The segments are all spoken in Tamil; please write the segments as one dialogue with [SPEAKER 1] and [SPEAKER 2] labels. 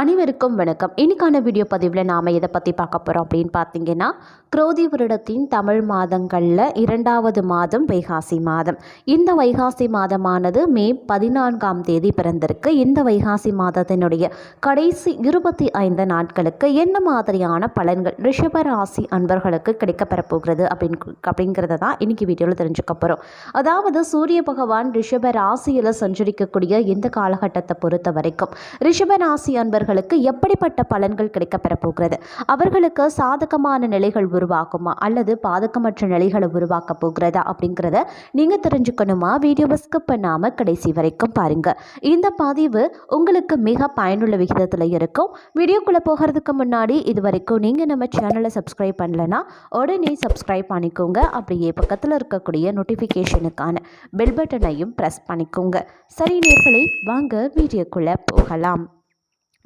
[SPEAKER 1] அனைவருக்கும் வணக்கம் இன்றைக்கான வீடியோ பதிவில் நாம் எதை பற்றி பார்க்க போகிறோம் அப்படின்னு பார்த்தீங்கன்னா குரோதி வருடத்தின் தமிழ் மாதங்களில் இரண்டாவது மாதம் வைகாசி மாதம் இந்த வைகாசி மாதமானது மே பதினான்காம் தேதி பிறந்திருக்கு இந்த வைகாசி மாதத்தினுடைய கடைசி இருபத்தி ஐந்து நாட்களுக்கு என்ன மாதிரியான பலன்கள் ரிஷபராசி அன்பர்களுக்கு கிடைக்கப்பெற போகிறது அப்படின் அப்படிங்கிறத தான் இன்றைக்கி வீடியோவில் தெரிஞ்சுக்க போகிறோம் அதாவது சூரிய பகவான் ரிஷபராசியில் ராசியில் சஞ்சரிக்கக்கூடிய இந்த காலகட்டத்தை பொறுத்த வரைக்கும் ரிஷபராசி அன்பர் அவர்களுக்கு எப்படிப்பட்ட பலன்கள் கிடைக்கப்பெற போகிறது அவர்களுக்கு சாதகமான நிலைகள் உருவாக்குமா அல்லது பாதகமற்ற நிலைகளை உருவாக்க போகிறதா அப்படிங்கிறத நீங்கள் தெரிஞ்சுக்கணுமா வீடியோவை ஸ்கிப் பண்ணாமல் கடைசி வரைக்கும் பாருங்கள் இந்த பதிவு உங்களுக்கு மிக பயனுள்ள விகிதத்தில் இருக்கும் வீடியோக்குள்ளே போகிறதுக்கு முன்னாடி இது வரைக்கும் நீங்கள் நம்ம சேனலை சப்ஸ்கிரைப் பண்ணலனா உடனே சப்ஸ்கிரைப் பண்ணிக்கோங்க அப்படியே பக்கத்தில் இருக்கக்கூடிய நோட்டிஃபிகேஷனுக்கான பெல் பட்டனையும் ப்ரெஸ் பண்ணிக்கோங்க சரி நேர்களை வாங்க வீடியோக்குள்ளே போகலாம்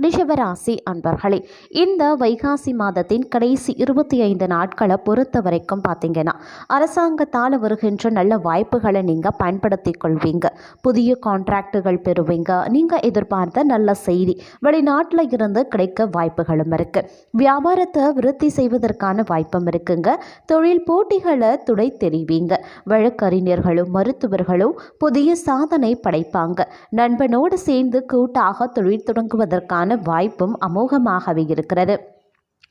[SPEAKER 1] ரிஷபராசி அன்பர்களே இந்த வைகாசி மாதத்தின் கடைசி இருபத்தி ஐந்து நாட்களை பொறுத்த வரைக்கும் பார்த்தீங்கன்னா அரசாங்கத்தால் வருகின்ற நல்ல வாய்ப்புகளை நீங்கள் பயன்படுத்தி கொள்வீங்க புதிய கான்ட்ராக்டுகள் பெறுவீங்க நீங்கள் எதிர்பார்த்த நல்ல செய்தி வெளிநாட்டில் இருந்து கிடைக்க வாய்ப்புகளும் இருக்குது வியாபாரத்தை விருத்தி செய்வதற்கான வாய்ப்பும் இருக்குங்க தொழில் போட்டிகளை துடை தெரிவிங்க வழக்கறிஞர்களும் மருத்துவர்களும் புதிய சாதனை படைப்பாங்க நண்பனோடு சேர்ந்து கூட்டாக தொழில் தொடங்குவதற்கான வாய்ப்பும் அமோகமாகவே இருக்கிறது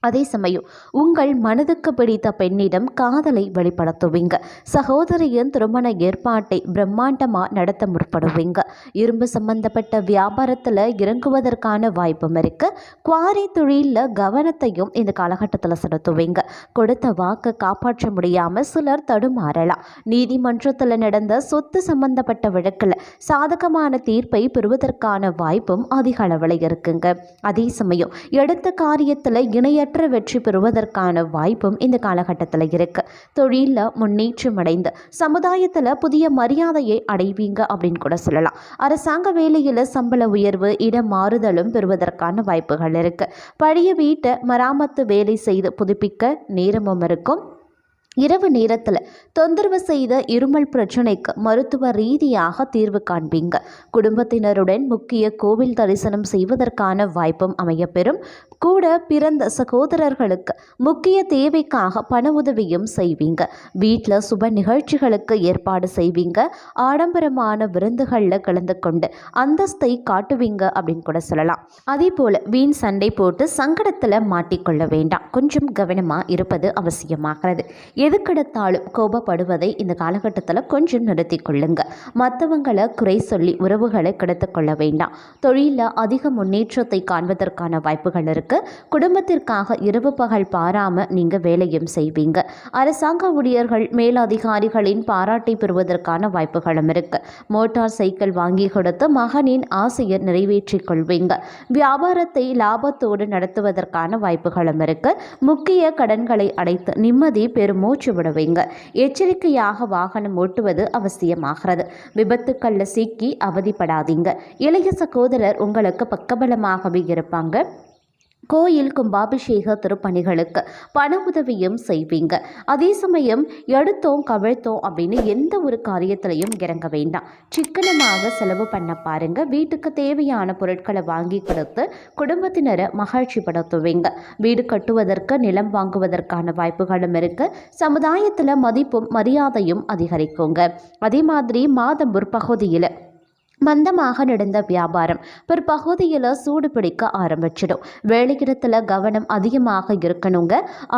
[SPEAKER 1] அதே சமயம் உங்கள் மனதுக்கு பிடித்த பெண்ணிடம் காதலை வெளிப்படுத்துவீங்க சகோதரியின் திருமண ஏற்பாட்டை பிரம்மாண்டமாக நடத்த முற்படுவீங்க இரும்பு சம்பந்தப்பட்ட வியாபாரத்தில் இறங்குவதற்கான வாய்ப்பும் இருக்கு குவாரி தொழிலில் கவனத்தையும் இந்த காலகட்டத்தில் செலுத்துவீங்க கொடுத்த வாக்கு காப்பாற்ற முடியாமல் சிலர் தடுமாறலாம் நீதிமன்றத்தில் நடந்த சொத்து சம்பந்தப்பட்ட வழக்கில் சாதகமான தீர்ப்பை பெறுவதற்கான வாய்ப்பும் அதிக அளவில் இருக்குங்க அதே சமயம் எடுத்த காரியத்தில் இணைய அளவற்ற வெற்றி பெறுவதற்கான வாய்ப்பும் இந்த காலகட்டத்தில் இருக்குது தொழிலில் முன்னேற்றம் அடைந்து சமுதாயத்தில் புதிய மரியாதையை அடைவீங்க அப்படின்னு கூட சொல்லலாம் அரசாங்க வேலையில் சம்பள உயர்வு இட மாறுதலும் பெறுவதற்கான வாய்ப்புகள் இருக்குது பழைய வீட்டை மராமத்து வேலை செய்து புதுப்பிக்க நேரமும் இருக்கும் இரவு நேரத்தில் தொந்தரவு செய்த இருமல் பிரச்சனைக்கு மருத்துவ ரீதியாக தீர்வு காண்பீங்க குடும்பத்தினருடன் முக்கிய கோவில் தரிசனம் செய்வதற்கான வாய்ப்பும் அமையப்பெறும் கூட பிறந்த சகோதரர்களுக்கு முக்கிய தேவைக்காக பண உதவியும் செய்வீங்க வீட்டில் சுப நிகழ்ச்சிகளுக்கு ஏற்பாடு செய்வீங்க ஆடம்பரமான விருந்துகளில் கலந்து கொண்டு அந்தஸ்தை காட்டுவீங்க அப்படின்னு கூட சொல்லலாம் அதே போல் வீண் சண்டை போட்டு சங்கடத்தில் மாட்டிக்கொள்ள வேண்டாம் கொஞ்சம் கவனமாக இருப்பது அவசியமாகிறது எதுக்கெடுத்தாலும் கோபப்படுவதை இந்த காலகட்டத்தில் கொஞ்சம் நிறுத்தி கொள்ளுங்க மற்றவங்களை குறை சொல்லி உறவுகளை கெடுத்து கொள்ள வேண்டாம் தொழிலில் அதிக முன்னேற்றத்தை காண்பதற்கான வாய்ப்புகள் இருக்குது குடும்பத்திற்காக இரவு பகல் பாராமல் நீங்கள் வேலையும் செய்வீங்க அரசாங்க ஊழியர்கள் மேலதிகாரிகளின் பாராட்டை பெறுவதற்கான வாய்ப்புகளும் இருக்குது மோட்டார் சைக்கிள் வாங்கி கொடுத்து மகனின் ஆசையை நிறைவேற்றிக் கொள்வீங்க வியாபாரத்தை லாபத்தோடு நடத்துவதற்கான வாய்ப்புகளும் இருக்குது முக்கிய கடன்களை அடைத்து நிம்மதி பெருமோ மூச்சு விடுவீங்க எச்சரிக்கையாக வாகனம் ஓட்டுவது அவசியமாகிறது விபத்துக்களில் சிக்கி அவதிப்படாதீங்க இளைய சகோதரர் உங்களுக்கு பக்கபலமாகவே இருப்பாங்க கோயில் கும்பாபிஷேக திருப்பணிகளுக்கு பண உதவியும் செய்வீங்க அதே சமயம் எடுத்தோம் கவிழ்த்தோம் அப்படின்னு எந்த ஒரு காரியத்திலையும் இறங்க வேண்டாம் சிக்கனமாக செலவு பண்ண பாருங்க வீட்டுக்கு தேவையான பொருட்களை வாங்கி கொடுத்து குடும்பத்தினரை மகிழ்ச்சி படுத்துவீங்க வீடு கட்டுவதற்கு நிலம் வாங்குவதற்கான வாய்ப்புகளும் இருக்கு சமுதாயத்தில் மதிப்பும் மரியாதையும் அதிகரிக்குங்க அதே மாதிரி மாதம் ஒரு பகுதியில் மந்தமாக நடந்த வியாபாரம் பிற்பகுதியில் சூடு பிடிக்க ஆரம்பிச்சிடும் வேலையிடத்தில் கவனம் அதிகமாக இருக்கணுங்க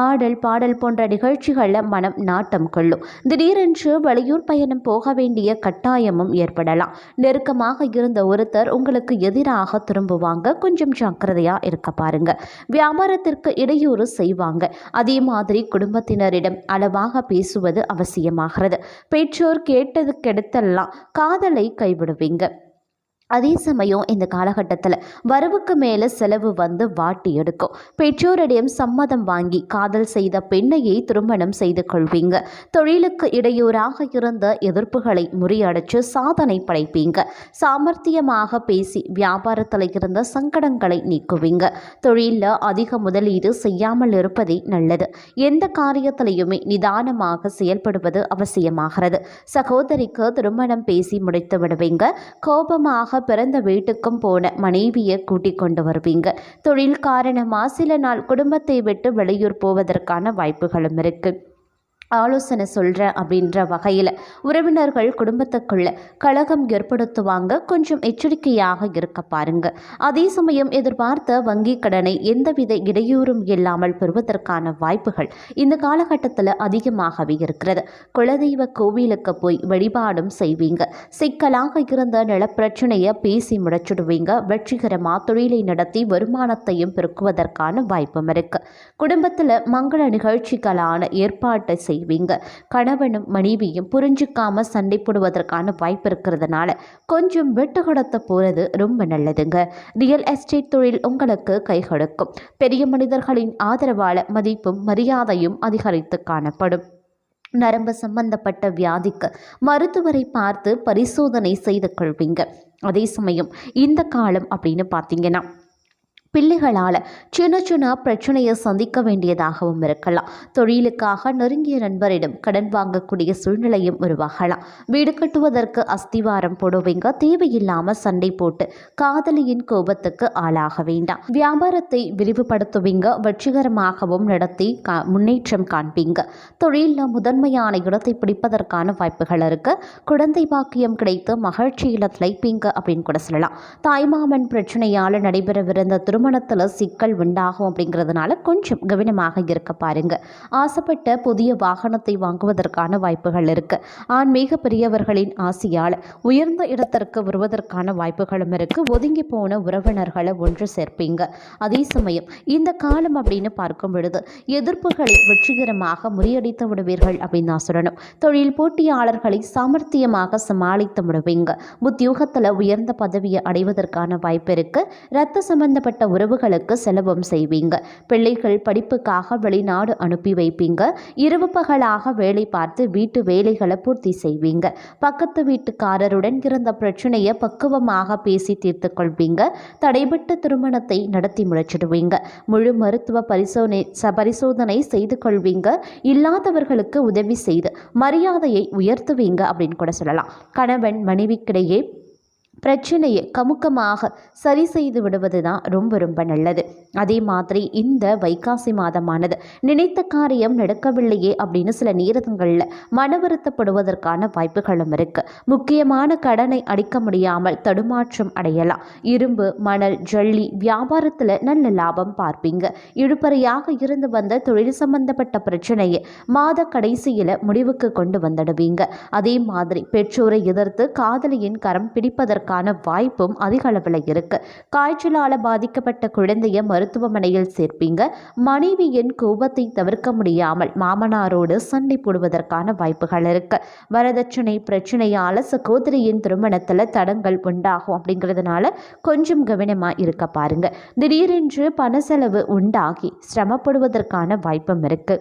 [SPEAKER 1] ஆடல் பாடல் போன்ற நிகழ்ச்சிகளில் மனம் நாட்டம் கொள்ளும் திடீரென்று வெளியூர் பயணம் போக வேண்டிய கட்டாயமும் ஏற்படலாம் நெருக்கமாக இருந்த ஒருத்தர் உங்களுக்கு எதிராக திரும்புவாங்க கொஞ்சம் ஜாக்கிரதையாக இருக்க பாருங்க வியாபாரத்திற்கு இடையூறு செய்வாங்க அதே மாதிரி குடும்பத்தினரிடம் அளவாக பேசுவது அவசியமாகிறது பெற்றோர் கேட்டது கெடுத்தெல்லாம் காதலை கைவிடுவீங்க அதே சமயம் இந்த காலகட்டத்தில் வரவுக்கு மேலே செலவு வந்து வாட்டி எடுக்கும் பெற்றோரிடம் சம்மதம் வாங்கி காதல் செய்த பெண்ணையை திருமணம் செய்து கொள்வீங்க தொழிலுக்கு இடையூறாக இருந்த எதிர்ப்புகளை முறியடைச்சு சாதனை படைப்பீங்க சாமர்த்தியமாக பேசி வியாபாரத்தில் இருந்த சங்கடங்களை நீக்குவீங்க தொழிலில் அதிக முதலீடு செய்யாமல் இருப்பதே நல்லது எந்த காரியத்திலையுமே நிதானமாக செயல்படுவது அவசியமாகிறது சகோதரிக்கு திருமணம் பேசி முடித்து விடுவீங்க கோபமாக பிறந்த வீட்டுக்கும் போன மனைவியை கூட்டிக் கொண்டு வருவீங்க தொழில் காரணமாக சில நாள் குடும்பத்தை விட்டு வெளியூர் போவதற்கான வாய்ப்புகளும் இருக்குது ஆலோசனை சொல்கிறேன் அப்படின்ற வகையில் உறவினர்கள் குடும்பத்துக்குள்ள கழகம் ஏற்படுத்துவாங்க கொஞ்சம் எச்சரிக்கையாக இருக்க பாருங்க அதே சமயம் எதிர்பார்த்த வங்கி கடனை எந்தவித இடையூறும் இல்லாமல் பெறுவதற்கான வாய்ப்புகள் இந்த காலகட்டத்தில் அதிகமாகவே இருக்கிறது குலதெய்வ கோவிலுக்கு போய் வழிபாடும் செய்வீங்க சிக்கலாக இருந்த நிலப்பிரச்சனையை பேசி முடிச்சுடுவீங்க வெற்றிகரமாக தொழிலை நடத்தி வருமானத்தையும் பெருக்குவதற்கான வாய்ப்பும் இருக்குது குடும்பத்தில் மங்கள நிகழ்ச்சிகளான ஏற்பாட்டை செய்வீங்க கணவனும் மனைவியும் புரிஞ்சிக்காம சண்டை போடுவதற்கான வாய்ப்பு இருக்கிறதுனால கொஞ்சம் விட்டு கொடுத்த போகிறது ரொம்ப நல்லதுங்க ரியல் எஸ்டேட் தொழில் உங்களுக்கு கை கொடுக்கும் பெரிய மனிதர்களின் ஆதரவால் மதிப்பும் மரியாதையும் அதிகரித்து காணப்படும் நரம்பு சம்பந்தப்பட்ட வியாதிக்கு மருத்துவரை பார்த்து பரிசோதனை செய்து கொள்வீங்க அதே சமயம் இந்த காலம் அப்படின்னு பார்த்தீங்கன்னா பிள்ளைகளால் சின்ன சின்ன பிரச்சனையை சந்திக்க வேண்டியதாகவும் இருக்கலாம் தொழிலுக்காக நெருங்கிய நண்பரிடம் கடன் வாங்கக்கூடிய சூழ்நிலையும் உருவாகலாம் வீடு கட்டுவதற்கு அஸ்திவாரம் போடுவீங்க தேவையில்லாமல் சண்டை போட்டு காதலியின் கோபத்துக்கு ஆளாக வேண்டாம் வியாபாரத்தை விரிவுபடுத்துவீங்க வெற்றிகரமாகவும் நடத்தி முன்னேற்றம் காண்பீங்க தொழிலில் முதன்மையான இடத்தை பிடிப்பதற்கான வாய்ப்புகள் இருக்கு குழந்தை பாக்கியம் கிடைத்து மகிழ்ச்சியில் திளைப்பீங்க அப்படின்னு கூட சொல்லலாம் தாய்மாமன் பிரச்சனையால் நடைபெறவிருந்த திரு திருமணத்தில் சிக்கல் உண்டாகும் அப்படிங்கிறதுனால கொஞ்சம் கவனமாக இருக்க பாருங்க ஆசைப்பட்ட புதிய வாகனத்தை வாங்குவதற்கான வாய்ப்புகள் இருக்கு ஆன்மீக பெரியவர்களின் ஆசையால் உயர்ந்த இடத்திற்கு வருவதற்கான வாய்ப்புகளும் இருக்கு ஒதுங்கி போன உறவினர்களை ஒன்று சேர்ப்பீங்க அதே சமயம் இந்த காலம் அப்படின்னு பார்க்கும் பொழுது எதிர்ப்புகளை வெற்றிகரமாக முறியடித்து விடுவீர்கள் அப்படின்னு தான் சொல்லணும் தொழில் போட்டியாளர்களை சாமர்த்தியமாக சமாளித்து விடுவீங்க உத்தியோகத்தில் உயர்ந்த பதவியை அடைவதற்கான வாய்ப்பு இருக்குது ரத்த சம்பந்தப்பட்ட உறவுகளுக்கு செலவும் செய்வீங்க பிள்ளைகள் படிப்புக்காக வெளிநாடு அனுப்பி வைப்பீங்க இரவு பகலாக வேலை பார்த்து வீட்டு வேலைகளை பூர்த்தி செய்வீங்க பக்கத்து வீட்டுக்காரருடன் இருந்த பிரச்சனையை பக்குவமாக பேசி தீர்த்து கொள்வீங்க தடைபட்ட திருமணத்தை நடத்தி முடிச்சிடுவீங்க முழு மருத்துவ பரிசோதனை பரிசோதனை செய்து கொள்வீங்க இல்லாதவர்களுக்கு உதவி செய்து மரியாதையை உயர்த்துவீங்க அப்படின்னு கூட சொல்லலாம் கணவன் மனைவிக்கிடையே பிரச்சனையை கமுக்கமாக சரி செய்து விடுவது தான் ரொம்ப ரொம்ப நல்லது அதே மாதிரி இந்த வைகாசி மாதமானது நினைத்த காரியம் நடக்கவில்லையே அப்படின்னு சில நேரங்களில் மன வருத்தப்படுவதற்கான வாய்ப்புகளும் இருக்குது முக்கியமான கடனை அடிக்க முடியாமல் தடுமாற்றம் அடையலாம் இரும்பு மணல் ஜல்லி வியாபாரத்தில் நல்ல லாபம் பார்ப்பீங்க இழுப்பறையாக இருந்து வந்த தொழில் சம்பந்தப்பட்ட பிரச்சனையை மாத கடைசியில் முடிவுக்கு கொண்டு வந்துடுவீங்க அதே மாதிரி பெற்றோரை எதிர்த்து காதலியின் கரம் பிடிப்பதற்கு வருவதற்கான வாய்ப்பும் அதிக அளவில் இருக்கு காய்ச்சலால் பாதிக்கப்பட்ட குழந்தைய மருத்துவமனையில் சேர்ப்பீங்க மனைவியின் கோபத்தை தவிர்க்க முடியாமல் மாமனாரோடு சண்டை போடுவதற்கான வாய்ப்புகள் இருக்கு வரதட்சணை பிரச்சனையால சகோதரியின் திருமணத்தில் தடங்கள் உண்டாகும் அப்படிங்கிறதுனால கொஞ்சம் கவனமா இருக்க பாருங்க திடீரென்று பண செலவு உண்டாகி சிரமப்படுவதற்கான வாய்ப்பும் இருக்கு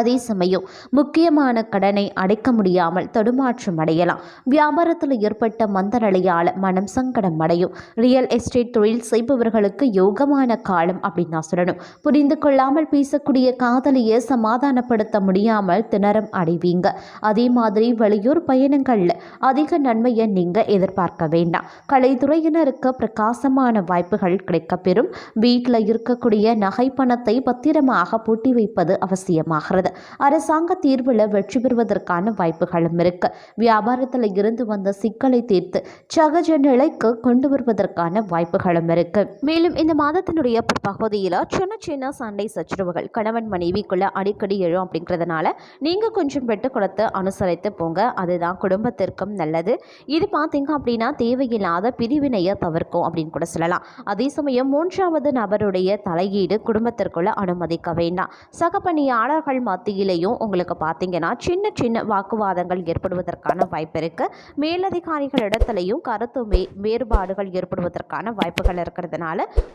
[SPEAKER 1] அதே சமயம் முக்கியமான கடனை அடைக்க முடியாமல் தடுமாற்றம் அடையலாம் வியாபாரத்தில் ஏற்பட்ட மந்த நிலையால் மனம் சங்கடம் அடையும் ரியல் எஸ்டேட் தொழில் செய்பவர்களுக்கு யோகமான காலம் அப்படின்னு நான் சொல்லணும் புரிந்து கொள்ளாமல் பேசக்கூடிய காதலியை சமாதானப்படுத்த முடியாமல் திணறம் அடைவீங்க அதே மாதிரி வெளியூர் பயணங்களில் அதிக நன்மையை நீங்கள் எதிர்பார்க்க வேண்டாம் கலைத்துறையினருக்கு பிரகாசமான வாய்ப்புகள் கிடைக்கப்பெறும் வீட்டில் இருக்கக்கூடிய நகை பணத்தை பத்திரமாக பூட்டி வைப்பது அவசியமாகிறது இருக்கிறது அரசாங்க தீர்வில் வெற்றி பெறுவதற்கான வாய்ப்புகளும் இருக்கு வியாபாரத்தில் இருந்து வந்த சிக்கலை தீர்த்து சகஜ நிலைக்கு கொண்டு வருவதற்கான வாய்ப்புகளும் இருக்கு மேலும் இந்த மாதத்தினுடைய பகுதியில் சின்ன சின்ன சண்டை சச்சரவுகள் கணவன் மனைவிக்குள்ள அடிக்கடி எழும் அப்படிங்கிறதுனால நீங்க கொஞ்சம் விட்டு கொடுத்து அனுசரித்து போங்க அதுதான் குடும்பத்திற்கும் நல்லது இது பார்த்தீங்க அப்படின்னா தேவையில்லாத பிரிவினையை தவிர்க்கும் அப்படின்னு கூட சொல்லலாம் அதே சமயம் மூன்றாவது நபருடைய தலையீடு குடும்பத்திற்குள்ள அனுமதிக்க வேண்டாம் சக பணியாளர்கள் மத்தியிலையும் உங்களுக்கு பார்த்தீங்கன்னா சின்ன சின்ன வாக்குவாதங்கள் ஏற்படுவதற்கான வாய்ப்பு இருக்குது மேலதிகாரிகளிடத்துலையும் கருத்து வே வேறுபாடுகள் ஏற்படுவதற்கான வாய்ப்புகள் இருக்கிறதுனால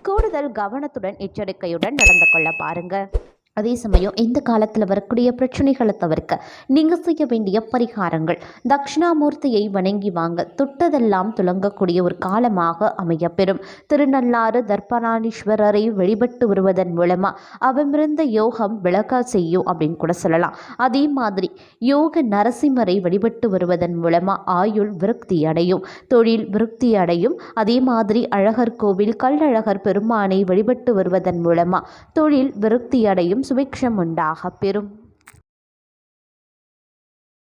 [SPEAKER 1] கூடுதல் கவனத்துடன் எச்சரிக்கையுடன் நடந்து கொள்ள பாருங்கள் அதே சமயம் இந்த காலத்தில் வரக்கூடிய பிரச்சனைகளை தவிர்க்க நீங்கள் செய்ய வேண்டிய பரிகாரங்கள் தட்சிணாமூர்த்தியை வணங்கி வாங்க தொட்டதெல்லாம் துளங்கக்கூடிய ஒரு காலமாக அமையப்பெறும் திருநள்ளாறு தர்பணானீஸ்வரரை வழிபட்டு வருவதன் மூலமாக அவமிருந்த யோகம் விளக்க செய்யும் அப்படின்னு கூட சொல்லலாம் அதே மாதிரி யோக நரசிம்மரை வழிபட்டு வருவதன் மூலமாக ஆயுள் விருப்தி அடையும் தொழில் விருத்தி அடையும் அதே மாதிரி அழகர் கோவில் கல்லழகர் பெருமானை வழிபட்டு வருவதன் மூலமாக தொழில் விருத்தி அடையும் உண்டாகப் பெறும்